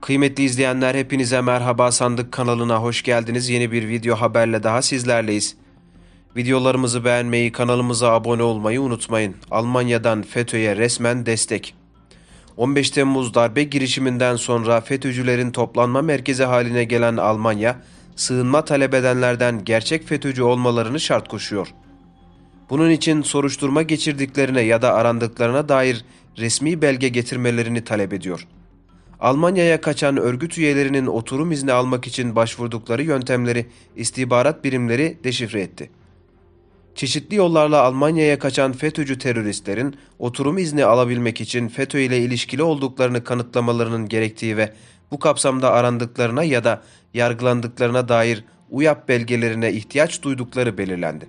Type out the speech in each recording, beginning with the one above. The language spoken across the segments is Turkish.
Kıymetli izleyenler hepinize merhaba sandık kanalına hoş geldiniz. Yeni bir video haberle daha sizlerleyiz. Videolarımızı beğenmeyi, kanalımıza abone olmayı unutmayın. Almanya'dan FETÖ'ye resmen destek. 15 Temmuz darbe girişiminden sonra FETÖ'cülerin toplanma merkezi haline gelen Almanya, sığınma talep edenlerden gerçek FETÖ'cü olmalarını şart koşuyor. Bunun için soruşturma geçirdiklerine ya da arandıklarına dair resmi belge getirmelerini talep ediyor. Almanya'ya kaçan örgüt üyelerinin oturum izni almak için başvurdukları yöntemleri istihbarat birimleri deşifre etti. Çeşitli yollarla Almanya'ya kaçan FETÖ'cü teröristlerin oturum izni alabilmek için FETÖ ile ilişkili olduklarını kanıtlamalarının gerektiği ve bu kapsamda arandıklarına ya da yargılandıklarına dair UYAP belgelerine ihtiyaç duydukları belirlendi.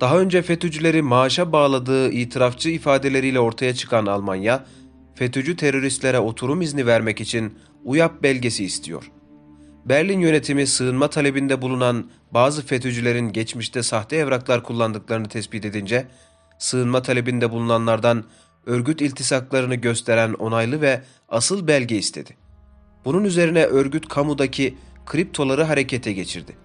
Daha önce FETÖ'cüleri maaşa bağladığı itirafçı ifadeleriyle ortaya çıkan Almanya, FETÖ'cü teröristlere oturum izni vermek için UYAP belgesi istiyor. Berlin yönetimi sığınma talebinde bulunan bazı FETÖ'cülerin geçmişte sahte evraklar kullandıklarını tespit edince, sığınma talebinde bulunanlardan örgüt iltisaklarını gösteren onaylı ve asıl belge istedi. Bunun üzerine örgüt kamudaki kriptoları harekete geçirdi.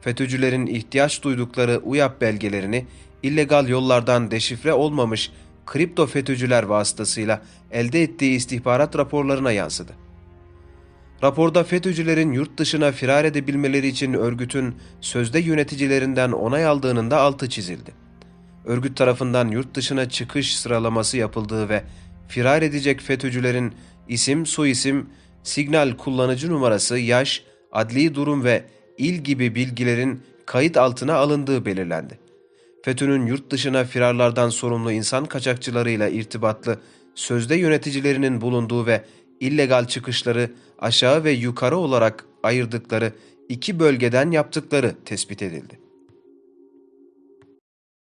FETÖ'cülerin ihtiyaç duydukları UYAP belgelerini illegal yollardan deşifre olmamış kripto FETÖ'cüler vasıtasıyla elde ettiği istihbarat raporlarına yansıdı. Raporda FETÖ'cülerin yurt dışına firar edebilmeleri için örgütün sözde yöneticilerinden onay aldığının da altı çizildi. Örgüt tarafından yurt dışına çıkış sıralaması yapıldığı ve firar edecek FETÖ'cülerin isim, soyisim, signal kullanıcı numarası, yaş, adli durum ve il gibi bilgilerin kayıt altına alındığı belirlendi. FETÖ'nün yurt dışına firarlardan sorumlu insan kaçakçılarıyla irtibatlı sözde yöneticilerinin bulunduğu ve illegal çıkışları aşağı ve yukarı olarak ayırdıkları iki bölgeden yaptıkları tespit edildi.